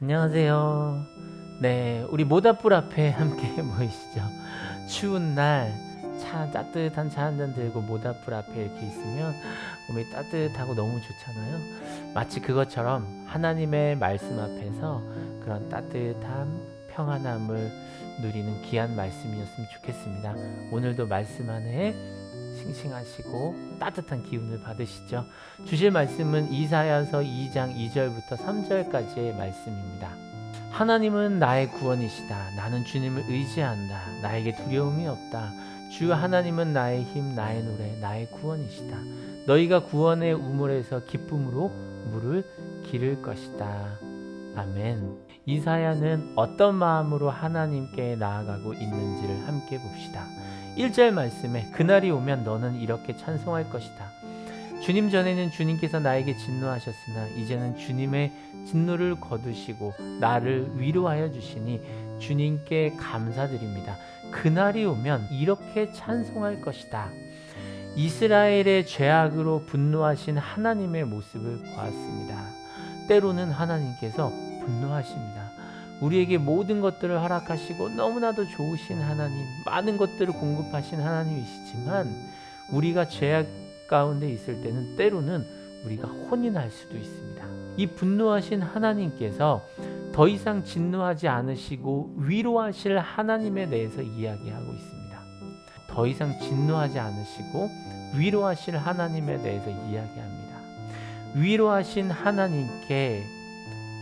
안녕하세요. 네, 우리 모닥불 앞에 함께 모이시죠. 추운 날, 차 따뜻한 차 한 잔 들고 모닥불 앞에 이렇게 있으면 몸이 따뜻하고 너무 좋잖아요. 마치 그것처럼 하나님의 말씀 앞에서 그런 따뜻함, 평안함을 누리는 귀한 말씀이었으면 좋겠습니다. 오늘도 말씀 안에 싱싱하시고 따뜻한 기운을 받으시죠. 주실 말씀은 이사야서 2장 2절부터 3절까지의 말씀입니다. 하나님은 나의 구원이시다. 나는 주님을 의지한다. 나에게 두려움이 없다. 주 하나님은 나의 힘, 나의 노래, 나의 구원이시다. 너희가 구원의 우물에서 기쁨으로 물을 기를 것이다. 아멘. 이사야는 어떤 마음으로 하나님께 나아가고 있는지를 함께 봅시다. 1절 말씀에 그날이 오면 너는 이렇게 찬송할 것이다. 주님 전에는 주님께서 나에게 진노하셨으나 이제는 주님의 진노를 거두시고 나를 위로하여 주시니 주님께 감사드립니다. 그날이 오면 이렇게 찬송할 것이다. 이스라엘의 죄악으로 분노하신 하나님의 모습을 보았습니다. 때로는 하나님께서 분노하십니다. 우리에게 모든 것들을 허락하시고 너무나도 좋으신 하나님, 많은 것들을 공급하신 하나님이시지만 우리가 죄악 가운데 있을 때는 때로는 우리가 날 수도 있습니다. 이 분노하신 하나님께서 더 이상 진노하지 않으시고 위로하실 하나님에 대해서 이야기하고 있습니다. 더 이상 진노하지 않으시고 위로하실 하나님에 대해서 이야기합니다. 위로하신 하나님께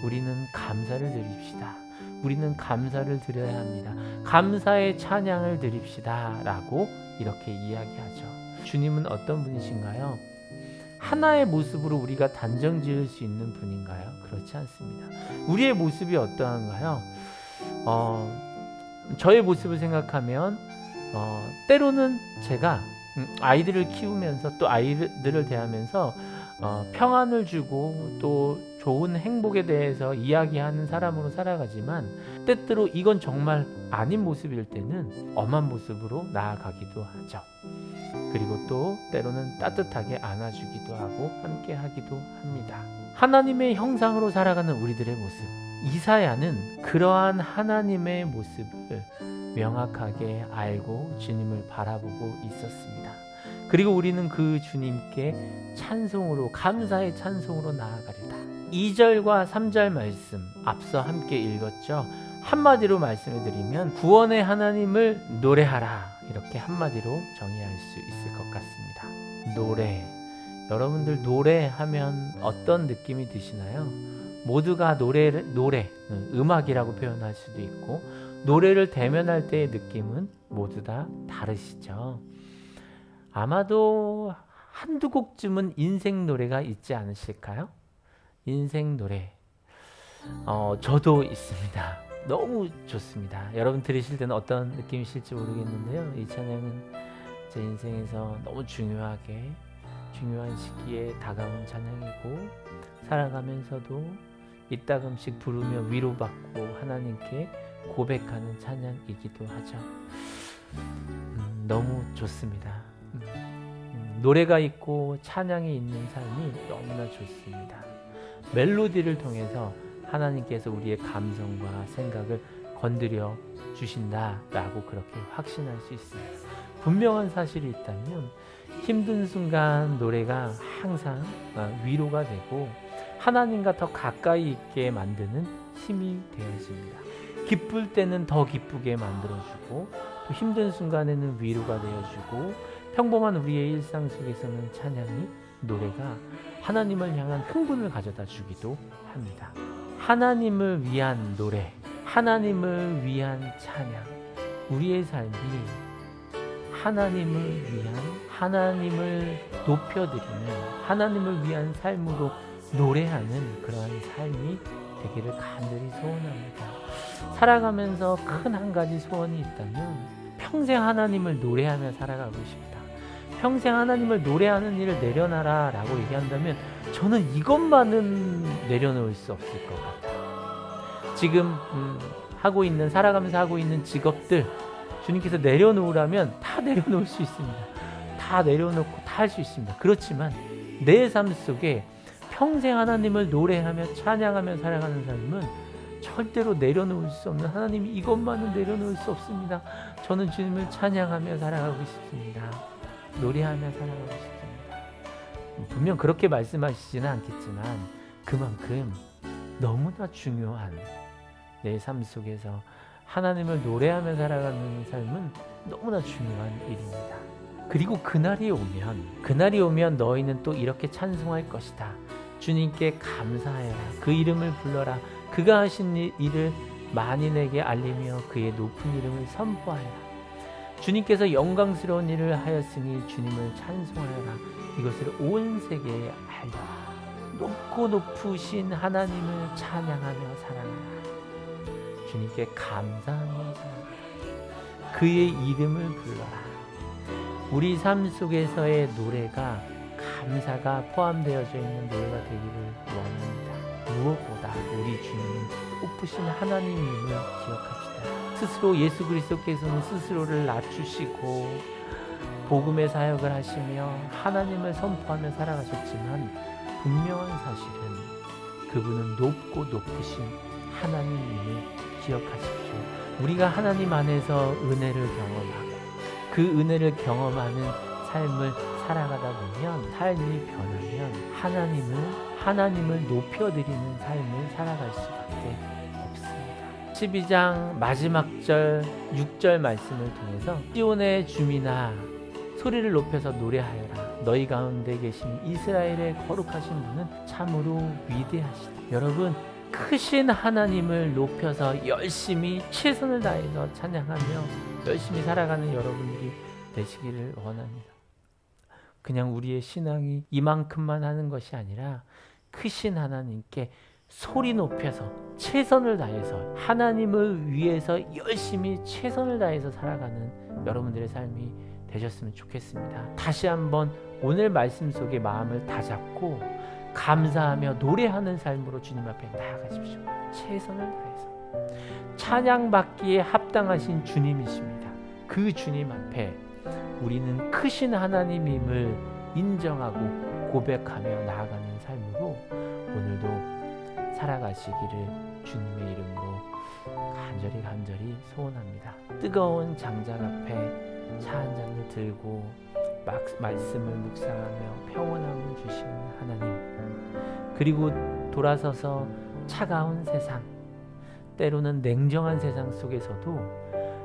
우리는 감사를 드립시다. 우리는 감사를 드려야 합니다. 감사의 찬양을 드립시다. 라고 이렇게 이야기하죠. 주님은 어떤 분이신가요? 하나의 모습으로 우리가 단정 지을 수 있는 분인가요? 그렇지 않습니다. 우리의 모습이 어떠한가요? 어, 저의 모습을 생각하면, 어, 때로는 제가 음, 아이들을 키우면서 또 아이들을 대하면서 어, 평안을 주고 또 좋은 행복에 대해서 이야기하는 사람으로 살아가지만 때때로 이건 정말 아닌 모습일 때는 엄한 모습으로 나아가기도 하죠. 그리고 또 때로는 따뜻하게 안아주기도 하고 함께 하기도 합니다. 하나님의 형상으로 살아가는 우리들의 모습. 이사야는 그러한 하나님의 모습을 명확하게 알고 주님을 바라보고 있었습니다. 그리고 우리는 그 주님께 찬송으로 감사의 찬송으로 나아가리다. 2절과 3절 말씀 앞서 함께 읽었죠. 한마디로 말씀해 드리면 구원의 하나님을 노래하라. 이렇게 한마디로 정의할 수 있을 것 같습니다. 노래. 여러분들 노래하면 어떤 느낌이 드시나요? 모두가 노래를 노래, 음악이라고 표현할 수도 있고 노래를 대면할 때의 느낌은 모두 다 다르시죠. 아마도 한두 곡쯤은 인생 노래가 있지 않으실까요? 인생 노래. 어, 저도 있습니다. 너무 좋습니다. 여러분 들으실 때는 어떤 느낌이실지 모르겠는데요. 이 찬양은 제 인생에서 너무 중요하게 중요한 시기에 다가온 찬양이고 살아가면서도 이따금씩 부르며 위로받고 하나님께 고백하는 찬양이기도 하죠. 음, 너무 좋습니다. 음, 음, 노래가 있고 찬양이 있는 삶이 너무나 좋습니다. 멜로디를 통해서 하나님께서 우리의 감성과 생각을 건드려 주신다라고 그렇게 확신할 수 있습니다. 분명한 사실이 있다면 힘든 순간 노래가 항상 어, 위로가 되고 하나님과 더 가까이 있게 만드는 힘이 되어집니다. 기쁠 때는 더 기쁘게 만들어주고 또 힘든 순간에는 위로가 되어주고 평범한 우리의 일상 속에서는 찬양이 노래가 하나님을 향한 흥분을 가져다 주기도 합니다. 하나님을 위한 노래, 하나님을 위한 찬양, 우리의 삶이 하나님을 위한 하나님을 높여드리는 하나님을 위한 삶으로 노래하는 그러한 삶이 되기를 간절히 소원합니다. 살아가면서 큰 한 가지 소원이 있다면 평생 하나님을 노래하며 살아가고 싶다. 평생 하나님을 노래하는 일을 내려놔라 라고 얘기한다면 저는 이것만은 내려놓을 수 없을 것 같아요. 지금 음, 하고 있는 살아가면서 하고 있는 직업들 주님께서 내려놓으라면 다 내려놓을 수 있습니다. 다 내려놓고 다 할 수 있습니다. 그렇지만 내 삶 속에 평생 하나님을 노래하며 찬양하며 살아가는 삶은 절대로 내려놓을 수 없는 하나님 이것만은 내려놓을 수 없습니다. 저는 주님을 찬양하며 살아가고 싶습니다. 노래하며 살아가고 싶습니다. 분명 그렇게 말씀하시지는 않겠지만 그만큼 너무나 중요한 내 삶 속에서 하나님을 노래하며 살아가는 삶은 너무나 중요한 일입니다. 그리고 그날이 오면 그날이 오면 너희는 또 이렇게 찬송할 것이다. 주님께 감사해라. 그 이름을 불러라. 그가 하신 일- 일을 만인에게 알리며 그의 높은 이름을 선포하여라. 주님께서 영광스러운 일을 하였으니 주님을 찬송하여라. 이것을 온 세계에 알려라. 높고 높으신 하나님을 찬양하며 살아가라. 주님께 감사하며 살아가라. 그의 이름을 불러라. 우리 삶 속에서의 노래가 감사가 포함되어져 있는 노래가 되기를 원합니다. 무엇보다 우리 주님은 높으신 하나님임을 기억합시다. 스스로 예수 그리스도께서는 스스로를 낮추시고 복음의 사역을 하시며 하나님을 선포하며 살아가셨지만 분명한 사실은 그분은 높고 높으신 하나님임을 기억하십시오. 우리가 하나님 안에서 은혜를 경험하고 그 은혜를 경험하는 삶을 살아가다 보면 삶이 변하면 하나님을 하나님을 높여드리는 삶을 살아갈 수밖에. 12장 마지막 절 6절 말씀을 통해서 시온의 주민아 소리를 높여서 노래하여라 너희 가운데 계신 이스라엘의 거룩하신 분은 참으로 위대하시다. 여러분 크신 하나님을 높여서 열심히 최선을 다해서 찬양하며 열심히 살아가는 여러분들이 되시기를 원합니다. 그냥 우리의 신앙이 이만큼만 하는 것이 아니라 크신 하나님께 소리 높여서 최선을 다해서 하나님을 위해서 열심히 최선을 다해서 살아가는 여러분들의 삶이 되셨으면 좋겠습니다. 다시 한번 오늘 말씀 속에 마음을 다잡고 감사하며 노래하는 삶으로 주님 앞에 나아가십시오. 최선을 다해서 찬양 받기에 합당하신 주님이십니다. 그 주님 앞에 우리는 크신 하나님임을 인정하고 고백하며 나아가는 삶으로 오늘도 살아가시기를 주님의 이름으로 간절히 간절히 소원합니다. 뜨거운 장작 앞에 차 한 잔을 들고 막 말씀을 묵상하며 평온함을 주시는 하나님 그리고 돌아서서 차가운 세상 때로는 냉정한 세상 속에서도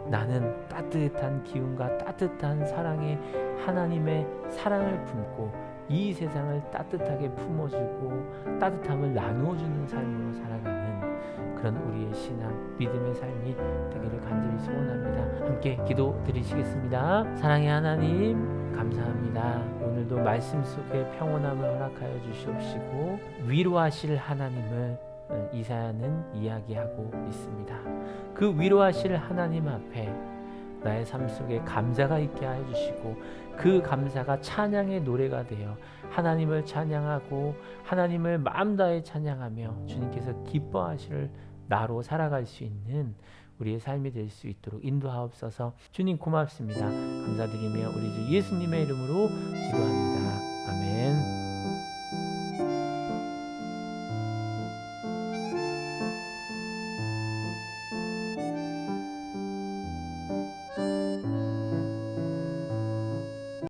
나는 따뜻한 기운과 따뜻한 사랑의 하나님의 사랑을 품고 이 세상을 따뜻하게 품어주고 따뜻함을 나누어주는 삶으로 살아가는 그런 우리의 신앙, 믿음의 삶이 되기를 간절히 소원합니다. 함께 기도 드리시겠습니다. 사랑의 하나님, 감사합니다. 오늘도 말씀 속에 평온함을 허락하여 주시옵시고 위로하실 하나님을 어, 이사야는 이야기하고 있습니다. 그 위로하실 하나님 앞에 나의 삶 속에 감사가 있게 하여 주시고 그 감사가 찬양의 노래가 되어 하나님을 찬양하고 하나님을 마음 다해 찬양하며 주님께서 기뻐하실 나로 살아갈 수 있는 우리의 삶이 될 수 있도록 인도하옵소서 주님 고맙습니다. 감사드리며 우리 주 예수님의 이름으로 기도합니다.